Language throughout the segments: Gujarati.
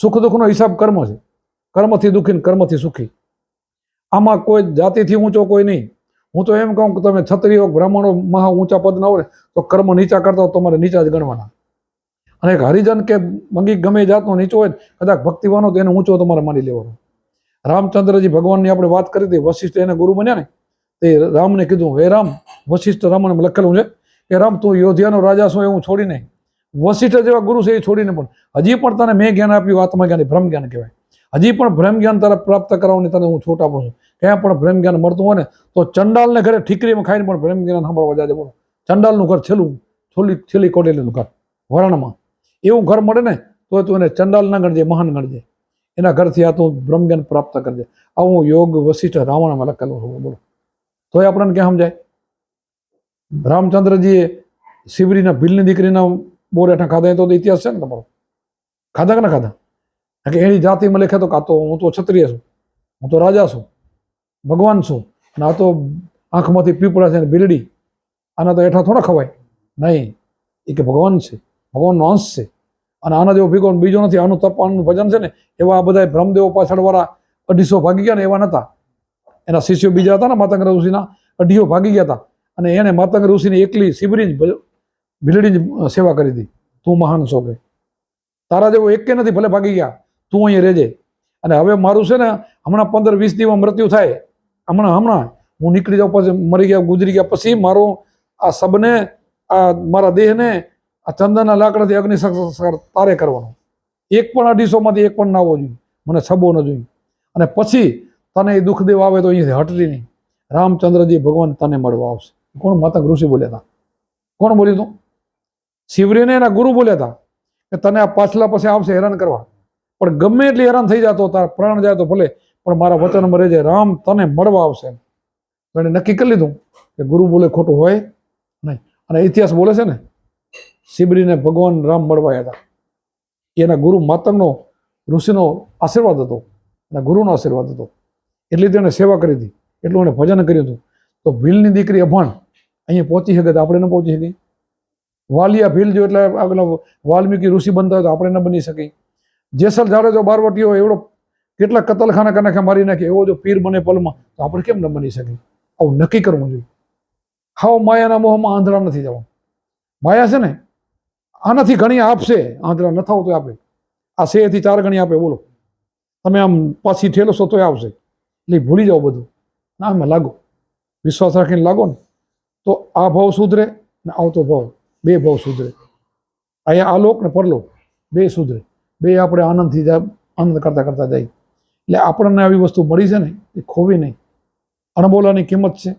સુખ દુઃખનો હિસાબ કર્મ છે. કર્મથી દુઃખી કર્મથી સુખી. આમાં કોઈ જાતિથી ઊંચો કોઈ નહીં. હું તો એમ કહું કે તમે છત્રીઓ બ્રાહ્મણો મહા ઊંચા પદ ના હોય તો કર્મ નીચા કરતા તમારે નીચા જ ગણવાના. અને એક હરિજન કે મંગી ગમે એ જાતનો નીચો હોય કદાચ ભક્તિવાનો તો એને ઊંચો તમારે માની લેવાનો. રામચંદ્રજી ભગવાનની આપણે વાત કરી હતી, વશિષ્ઠ એને ગુરુ બન્યા ને, તે રામને કીધું, હે રામ, વશિષ્ઠ રામણ લખેલું છે કે, રામ, તું યોધ્યાનો રાજા છો, એવું છોડીને વશિષ્ઠ જેવા ગુરુ છે એ છોડીને પણ હજી પણ તને મેં જ્ઞાન આપ્યું આત્મજ્ઞાન ભ્રમ જ્ઞાન કહેવાય. હજી પણ ભ્રમ જ્ઞાન તારા પ્રાપ્ત કરાવવાની તને હું છૂટ આપું છું. ક્યાં પણ ભ્રમ જ્ઞાન મળતું હોય ને, તો ચંડાલને ઘરે ઠીકરીમાં ખાઈને પણ ભ્રમ જ્ઞાન સાંભળવા જાજે બોલો. ચંડાલનું ઘર છેલ્લું, છોલી છેલ્લી કોટેલીનું ઘર, વરણમાં. એવું ઘર મળે ને, તો તું એને ચંડાલ ના ગણજે, મહાન ગણજે. એના ઘરથી આ તું ભ્રમ જ્ઞાન પ્રાપ્ત કરજે. આવું યોગ વશિષ્ઠ રાવણમાં લખેલું છે, બોલો. તોય આપણને ક્યાં સમજાય? રામચંદ્રજીએ શિવરીના ભીલની દીકરીના બોરેઠા ખાધા એ તો ઇતિહાસ છે ને તમારો? ખાધા કે ના ખાધા? કે એની જાતિમાં લખે તો કાં તો હું તો ક્ષત્રિય છું, હું તો રાજા છું, ભગવાન છું, અને આ તો આંખમાંથી પીપળા છે બિલડી આના તો હેઠા થોડા ખવાય. નહીં, એ કે ભગવાન છે, ભગવાનનો અંશ છે. અને આના જેવો ભીગો બીજો નથી, આનું તપ આનું ભજન છે ને, એવા આ બધા ભ્રમદેવો પાછળવાળા અઢીસો ભાગી ગયા ને એવા નહોતા એના શિષ્યો બીજા હતા ને માતંગ ઋષિના અઢીઓ ભાગી ગયા હતા. અને એને માતંગ ઋષિની એકલી શિબરી જ જ સેવા કરી હતી. તું મહાન છો કે. તારા જેવો એકે નથી, ભલે ભાગી ગયા. તું અહીંયા રહેજે. અને હવે મારું છે ને, હમણાં પંદર વીસ દિવસ મૃત્યુ થાય. હમણાં હમણાં. હું નીકળી જાઉં પછી, મરી ગયા, ગુજરી ગયા, પછી મારો આ સબને, આ મારા દેહને, આ ચંદનના લાકડાથી અગ્નિ સંસ્કાર તારે કરવાનો. એક પણ અઢીસોમાંથી એક પણ ના આવવો જોઈએ. મને છબો ન જોઈએ. અને પછી તને એ દુઃખદેવ આવે તો અહીંયાથી હટતી નહીં. રામચંદ્રજી ભગવાન તને મળવા આવશે. કોણ? માતા ઋષિ બોલ્યા હતા. કોણ બોલ્યું હતું શિવરીને એના ગુરુ બોલ્યા હતા કે તને આ પાછલા પછી આવશે હેરાન કરવા. પણ ગમે એટલી હેરાન થઈ જતો, તારા પ્રાણ જાય તો ભલે, પણ મારા વચનમાં રહેજે, રામ તને મળવા આવશે એને નક્કી કરી લીધું કે ગુરુ બોલે ખોટું હોય નહીં. અને ઇતિહાસ બોલે છે ને, શિબરીને ભગવાન રામ મળવા હતા. એના ગુરુ માતંગનો, ઋષિનો આશીર્વાદ હતો. અને ગુરુનો આશીર્વાદ હતો. એટલી તેણે સેવા કરી હતી. એટલું એણે ભજન કર્યું હતું. તો ભીલની દીકરી અભણ અહીંયા પહોંચી શકે આપણે ન પહોંચી શકીએ? વાલિયા ભીલ જો એટલે આગળ વાલ્મીકી ઋષિ બનતા હોય તો આપણે ન બની શકીએ. જેસલ જાડેજો બારવટીઓ એવડો કેટલા કતલખાના કનાખે મારી નાખે, એવો જો પીર બને પલમાં, તો આપણે કેમ ન બની શકીએ? આવું નક્કી કરવું જોઈએ. હાવ માયાના મોહમાં આંધળા નથી જવા. માયા છે ને, આનાથી ઘણી આપશે, આંધળા ન થાવ તો આપે. આ સેથી ચાર ગણી આપે, બોલો. તમે આમ પાછી ઠેલશો તોય આવશે. એટલે ભૂલી જાઓ બધું. ના, આમાં લાગો. વિશ્વાસ રાખીને લાગો ને. તો આ ભાવ સુધરે ને આવતો ભાવ. બે ભાવ સુધરે. અહીંયા આ લોક ને પરલોક બે સુધરે. બે આપણે આનંદથી આનંદ કરતા કરતા જાય. એટલે આપણને આવી વસ્તુ મળી છે ને, એ ખોવી નહીં. અણબોલાની કિંમત છે.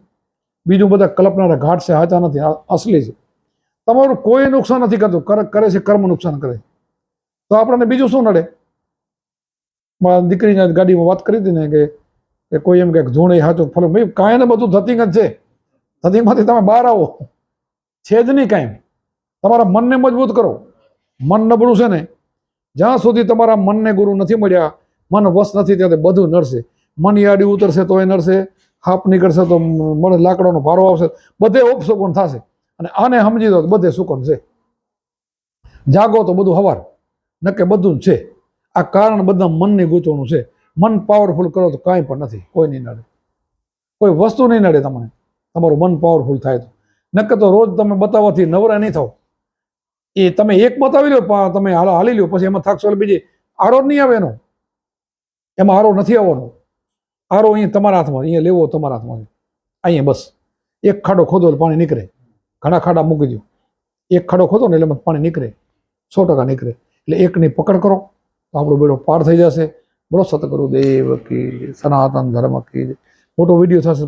બીજું બધા કલ્પનારા ઘાટ છે, હાચા નથી અસલી છે. તમારું કોઈ નુકસાન નથી કરતું. કર- છે, કર્મ નુકસાન કરે તો આપણને બીજું શું નડે? મારા દીકરીને ગાડીમાં વાત કરી હતી ને કે કોઈ એમ કે ધૂણે હાચું ફલો ભાઈ, કાંઈ ને બધું થતી જ છે. ધતિંગમાંથી તમે બહાર આવો. છે જ નહીં કાંઈ. તમારા મનને મજબૂત કરો. મન નબળું છે ને, જ્યાં સુધી તમારા મનને ગુરુ નથી મળ્યા, મન વશ નથી ત્યાં બધું નડશે. મન યાડી ઉતરશે તો એ નડશે, હાપ નીકળશે તો મને લાકડાનો ભારો આવશે, બધે ઉપસુકોન થશે. અને આને સમજી દો બધે સુકોન છે. જાગો તો બધું હવાર, નકે બધું છે. આ કારણ બધા મનની ગૂંચવાનું છે. મન પાવરફુલ કરો તો કાંઈ પણ નથી, કોઈ નહીં નડે. કોઈ વસ્તુ નહીં નડે તમને. તમારું મન પાવરફુલ થાય તો. નકે તો રોજ તમે બતાવવાથી નવરા નહીં થાવ. એ તમે એક બતાવી લો તમે હાલ હાલી લો, પછી એમાં થાકશો એટલે બીજી. આરો નહીં આવે એનો. એમાં આરો નથી આવવાનો. આરો અહીંયા તમારા હાથમાં, અહીંયા લેવો તમારા હાથમાં. અહીંયા બસ. એક ખાડો ખોદો પાણી નીકળે. ઘણા ખાડા મૂકી દો. એક ખાડો ખોદો ને એટલે પાણી નીકળે. સો ટકા નીકળે. એટલે એકની પકડ કરો. તો આપણો બેડો પાર થઈ જશે. બોલો સતગુરુ દેવ કી સનાતન ધર્મ કી મોટો વીડિયો થશે